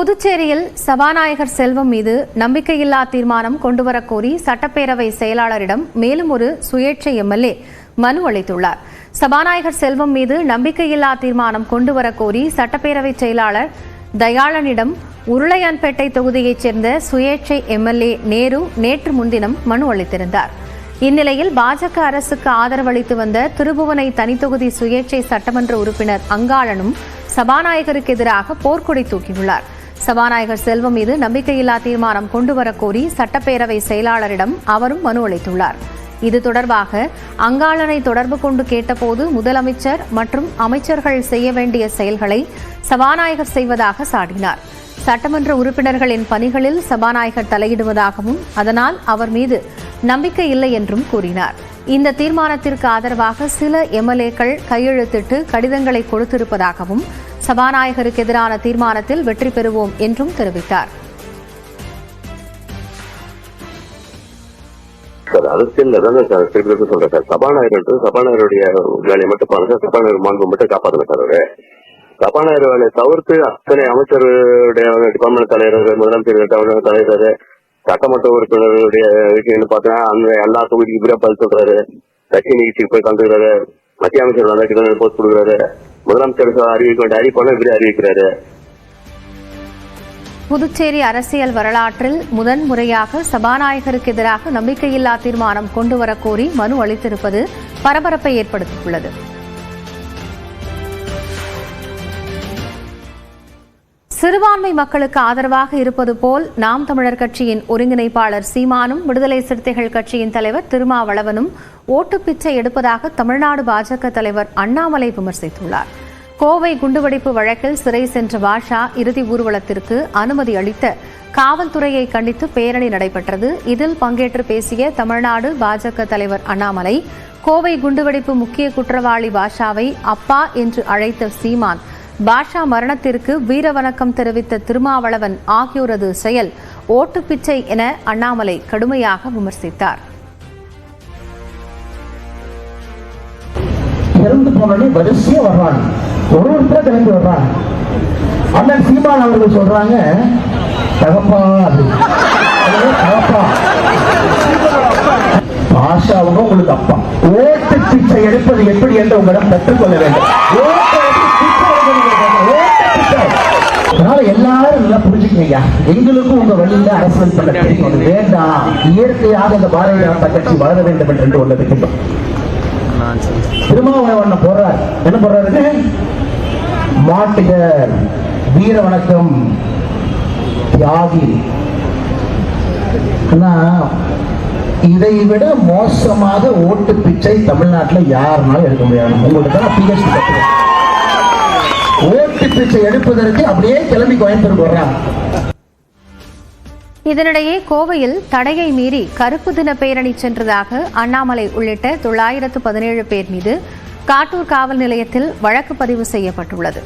புதுச்சேரியில் சபாநாயகர் செல்வம் மீது நம்பிக்கையில்லா தீர்மானம் கொண்டுவரக்கோரி சட்டப்பேரவை செயலாளரிடம் மேலும் ஒரு சுயேட்சை எம்எல்ஏ மனு அளித்துள்ளார். சபாநாயகர் செல்வம் மீது நம்பிக்கையில்லா தீர்மானம் கொண்டுவரக்கோரி சட்டப்பேரவை செயலாளர் தயாளனிடம் உருளையான்பேட்டை தொகுதியைச் சேர்ந்த சுயேட்சை எம்எல்ஏ நேரு நேற்று முன்தினம் மனு அளித்திருந்தார். இந்நிலையில் பாஜக அரசுக்கு ஆதரவளித்து வந்த திருபுவனை தனித்தொகுதி சுயேட்சை சட்டமன்ற உறுப்பினர் அங்காளனும் சபாநாயகருக்கு எதிராக போர்க்கொடி தூக்கியுள்ளார். சபாநாயகர் செல்வம் மீது நம்பிக்கையில்லா தீர்மானம் கொண்டுவரக்கோரி சட்டப்பேரவை செயலாளரிடம் அவரும் மனு அளித்துள்ளார். இது தொடர்பாக அங்காளனை தொடர்பு கொண்டு கேட்டபோது முதலமைச்சர் மற்றும் அமைச்சர்கள் செய்ய வேண்டிய செயல்களை சபாநாயகர் செய்வதாக சாடினார். சட்டமன்ற உறுப்பினர்களின் பணிகளில் சபாநாயகர் தலையிடுவதாகவும் அதனால் அவர் மீது நம்பிக்கை இல்லை என்றும் கூறினார். இந்த தீர்மானத்திற்கு ஆதரவாக சில எம்எல்ஏக்கள் கையெழுத்திட்டு கடிதங்களை கொடுத்திருப்பதாகவும் சபாநாயகருக்கு எதிரான தீர்மானத்தில் வெற்றி பெறுவோம் என்றும் தெரிவித்தார். அரசியல் சார் திருப்பி சொல்றேன் சார். சபாநாயகர் சபாநாயகருடைய வேலையை மட்டும் பாருங்க சபாநாயகர் மாண்பு மட்டும் காப்பாத்துங்க சார் அவரு. சபாநாயகர் வேலையை தவிர்த்து அத்தனை அமைச்சருடைய டிபார்ட்மெண்ட் தலைவர் முதலமைச்சர் தலைவர் சட்டமன்ற உறுப்பினர்களுடைய விஷயம் பாத்தீங்கன்னா அந்த எல்லா தொகுதிக்கு இப்படியா பதில் சொல்றாரு கட்சி நிகழ்ச்சிக்கு போய் கலந்துக்கிறாரு மத்திய அமைச்சர் போஸ்ட் கொடுக்குறாரு. முதலமைச்சர் அறிவிக்க வேண்டிய இப்படி அறிவிக்கிறாரு. புதுச்சேரி அரசியல் வரலாற்றில் முதன் முறையாக சபாநாயகருக்கு எதிராக நம்பிக்கையில்லா தீர்மானம் கொண்டுவரக்கோரி மனு அளித்திருப்பது பரபரப்பை ஏற்படுத்தியுள்ளது. சிறுபான்மை மக்களுக்கு ஆதரவாக இருப்பது போல் நாம் தமிழர் கட்சியின் ஒருங்கிணைப்பாளர் சீமானும் விடுதலை சிறுத்தைகள் கட்சியின் தலைவர் திருமாவளவனும் ஓட்டுப்பிச்சை எடுப்பதாக தமிழ்நாடு பாஜக தலைவர் அண்ணாமலை விமர்சித்துள்ளார். கோவை குண்டுவெடிப்பு வழக்கில் சிறை சென்ற பாஷா இறுதி ஊர்வலத்திற்கு அனுமதி அளித்த காவல்துறையை கண்டித்து பேரணி நடைபெற்றது. இதில் பங்கேற்று பேசிய தமிழ்நாடு பாஜக தலைவர் அண்ணாமலை கோவை குண்டுவெடிப்பு முக்கிய குற்றவாளி பாஷாவை அப்பா என்று அழைத்த சீமான் பாஷா மரணத்திற்கு வீரவணக்கம் தெரிவித்த திருமாவளவன் ஆகியோரது செயல் ஓட்டுப்பிச்சை என அண்ணாமலை கடுமையாக விமர்சித்தார். இறந்து போனோடனே வரிசையா வர்றாங்க ஒரு ஒருத்தர கிளம்பி வர்றாங்க அண்ணன் சீமான் அவர்கள் சொல்றாங்க தகப்பா தகப்பா. பாஷாவுங்க உங்களுக்கு அப்பா. ஓட்டு பிச்சை எடுப்பது எப்படி என்று உங்களிடம் கற்றுக்கொள்ள வேண்டும் ஓட்டு எடுத்து பிச்சை எடுக்க நீங்க கேட்கணும். ஓட்டு பிச்சை. அதனால எல்லாரும் நல்லா புரிஞ்சுக்கங்க எங்களுக்கும் உங்க வழியில அரசியல் பண்ண தெரியும் வேண்டாம் இயற்கையாக இந்த பாரதிய ஜனதா கட்சி வளர வேண்டும் என்று ஒன்று இருக்கின்றோம் திருமாவளவன் போறார் என்ன போறாரு மாட்டுகர் வீர வணக்கம் தியாகி. ஆனா இதை விட மோசமாக ஓட்டு பிச்சை தமிழ்நாட்டுல யாருனாலும் எடுக்க முடியாது. உங்களுக்கு தான் பிஹெச்டி ஓட்டு பிச்சை எடுப்பதற்கு அப்படியே கிளம்பி கோயம்புத்தூர் வர்றாங்க இதனிடையே கோவையில் தடையை மீறி கருப்பு தின பேரணி சென்றதாக அண்ணாமலை உள்ளிட்ட தொள்ளாயிரத்து பதினேழு பேர் மீது காட்டூர் காவல் நிலையத்தில் வழக்கு பதிவு செய்யப்பட்டுள்ளது.